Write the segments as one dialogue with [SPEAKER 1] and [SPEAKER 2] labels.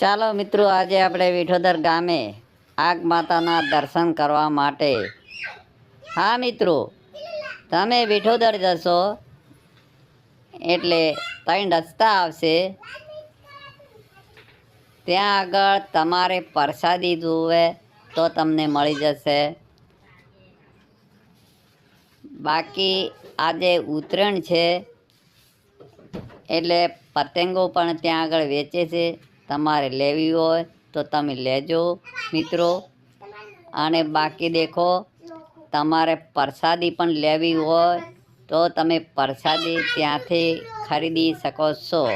[SPEAKER 1] ચાલો મિત્રો, આજે આપણે વિઠોદર ગામે આગ માતાના દર્શન કરવા માટે. હા મિત્રો, તમે વિઠોદર જશો એટલે ત્રણ રસ્તા આવશે. ત્યાં આગળ તમારે પ્રસાદી જોવે તો તમને મળી જશે. બાકી આજે ઉત્તરાયણ છે, એટલે પતંગો પણ ત્યાં આગળ વેચે છે. તમારે લેવી હોય તો તમે લેજો, મિત્રો. અને બાકી દેખો, તમારે પ્રસાદી પણ લેવી હોય તો તમે પ્રસાદી ત્યાંથી ખરીદી શકો છો.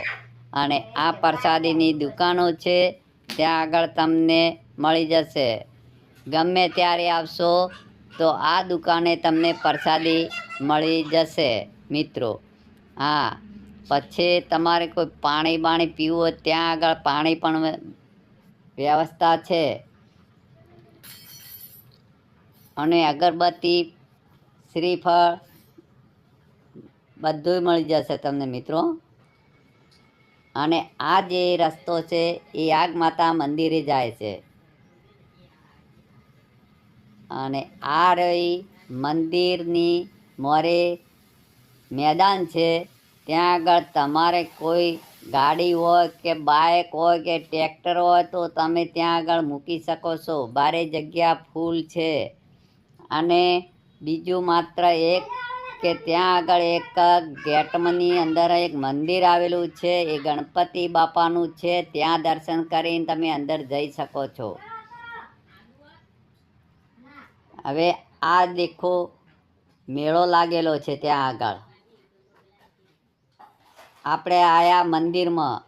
[SPEAKER 1] અને આ પ્રસાદીની દુકાનો છે, ત્યાં આગળ તમને મળી જશે. ગમે ત્યારે આવશો તો આ દુકાને તમને પ્રસાદી મળી જશે, મિત્રો. હા. પછી તમારે કોઈ પાણી બાણી પીવું હોય ત્યાં આગળ પાણી પણ વ્યવસ્થા છે. અને અગરબત્તી, શ્રીફળ બધું મળી જશે તમને મિત્રો. અને આ જે રસ્તો છે એ આગમાતા મંદિરે જાય છે. અને આ રહી મંદિરની મોરે મેદાન છે. ત્યાં આગળ તમારે કોઈ ગાડી હોય કે બાઇક હોય કે ટ્રેક્ટર હોય તો તમે ત્યાં આગળ મૂકી શકો છો. બારે જગ્યા ફૂલ છે. અને બીજું માત્ર એક કે ત્યાં આગળ એક ગેટમની અંદર એક મંદિર આવેલું છે. એ ગણપતિ બાપાનું છે. ત્યાં દર્શન કરીને તમે અંદર જઈ શકો છો. હવે આ દેખો મેળો લાગેલો છે ત્યાં આગળ. આપણે આયા મંદિરમાં.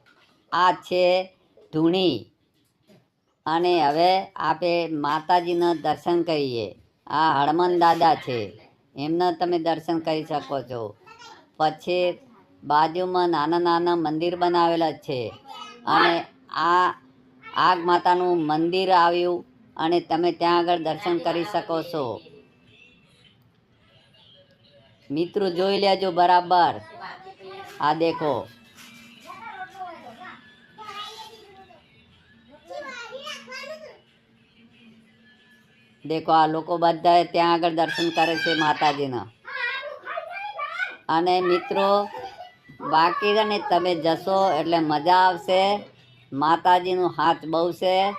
[SPEAKER 1] આ છે ધૂણી. અને હવે આપણે માતાજીના દર્શન કરીએ. આ હળમન દાદા છે. એમના તમે દર્શન કરી શકો છો. પછી બાજુમાં નાના નાના મંદિર બનાવેલા છે. અને આ આગ માતાનું મંદિર આવ્યું અને તમે ત્યાં આગળ દર્શન કરી શકો છો. મિત્રો જોઈ લેજો બરાબર. આ દેખો. દેખો, આ લોકો બધા ત્યાં આગળ દર્શન કરે છે માતાજીના. અને મિત્રો, બાકી ને તમે જશો એટલે મજા આવશે. માતાજીનું હાથ બહુ છે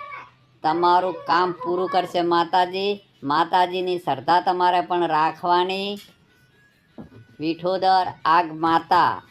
[SPEAKER 1] તમારું કામ પૂરું કરશે માતાજી. માતાજીની શ્રદ્ધા તમારે પણ રાખવાની. વિઠોદર આગ માતા.